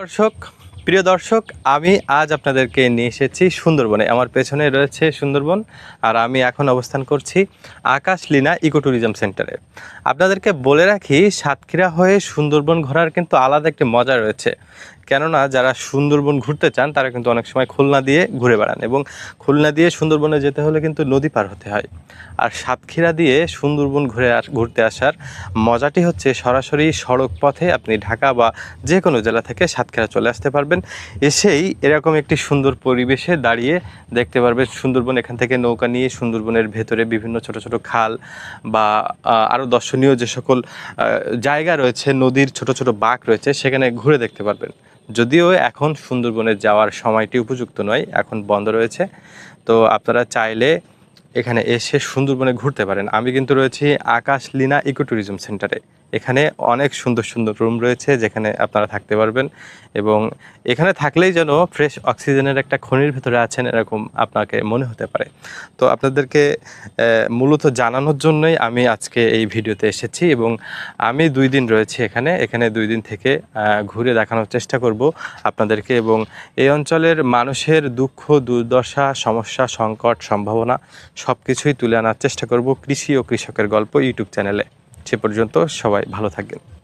দর্শক, প্রিয় দর্শক, আমি আজ আপনাদেরকে নিয়ে এসেছি সুন্দরবনে। আমার পেছনে রয়েছে সুন্দরবন আর আমি এখন অবস্থান করছি আকাশ লীনা ইকো ট্যুরিজম সেন্টারে। আপনাদেরকে বলে রাখি, সাতক্ষীরা হয়ে সুন্দরবন ঘোরার কিন্তু আলাদা একটি মজা রয়েছে। কেননা যারা সুন্দরবন ঘুরতে চান, তারা কিন্তু অনেক সময় খুলনা দিয়ে ঘুরে বেড়ান এবং খুলনা দিয়ে সুন্দরবনে যেতে হলে কিন্তু নদী পার হতে হয়। আর সাতক্ষীরা দিয়ে সুন্দরবন ঘুরে ঘুরতে আসার মজাটি হচ্ছে সরাসরি সড়ক পথে আপনি ঢাকা বা যে কোনো জেলা থেকে সাতক্ষীরা চলে আসতে পারবেন। এসেই এরকম একটি সুন্দর পরিবেশে দাঁড়িয়ে দেখতে পারবেন সুন্দরবন, এখান থেকে নৌকা নিয়ে সুন্দরবনের ভেতরে বিভিন্ন ছোট ছোট খাল বা আরও দর্শনীয় যে সকল জায়গা রয়েছে, নদীর ছোট ছোট বাঁক রয়েছে, সেখানে ঘুরে দেখতে পারবেন। যদিও এখন সুন্দরবনে যাওয়ার সময়টি উপযুক্ত নয়, এখন বন্ধ রয়েছে। তো আপনারা চাইলে এখানে এসে সুন্দরবনে ঘুরতে পারেন। আমি কিন্তু রয়েছি আকাশ লীনা ইকো ট্যুরিজম সেন্টারে। এখানে অনেক সুন্দর সুন্দর রুম রয়েছে যেখানে আপনারা থাকতে পারবেন এবং এখানে থাকলেই যেন ফ্রেশ অক্সিজেনের একটা খনির ভেতরে আছেন এরকম আপনাকে মনে হতে পারে। তো আপনাদেরকে মূলত জানানোর জন্যই আমি আজকে এই ভিডিওতে এসেছি এবং আমি দুই দিন রয়েছি এখানে। এখানে দুই দিন থেকে ঘুরে দেখানোর চেষ্টা করব আপনাদেরকে এবং এই অঞ্চলের মানুষের দুঃখ, দুর্দশা, সমস্যা, সংকট, সম্ভাবনা সব কিছুই তুলে আনার চেষ্টা করব কৃষি ও কৃষকের গল্প ইউটিউব চ্যানেলে। পর্যন্ত সবাই ভালো থাকবেন।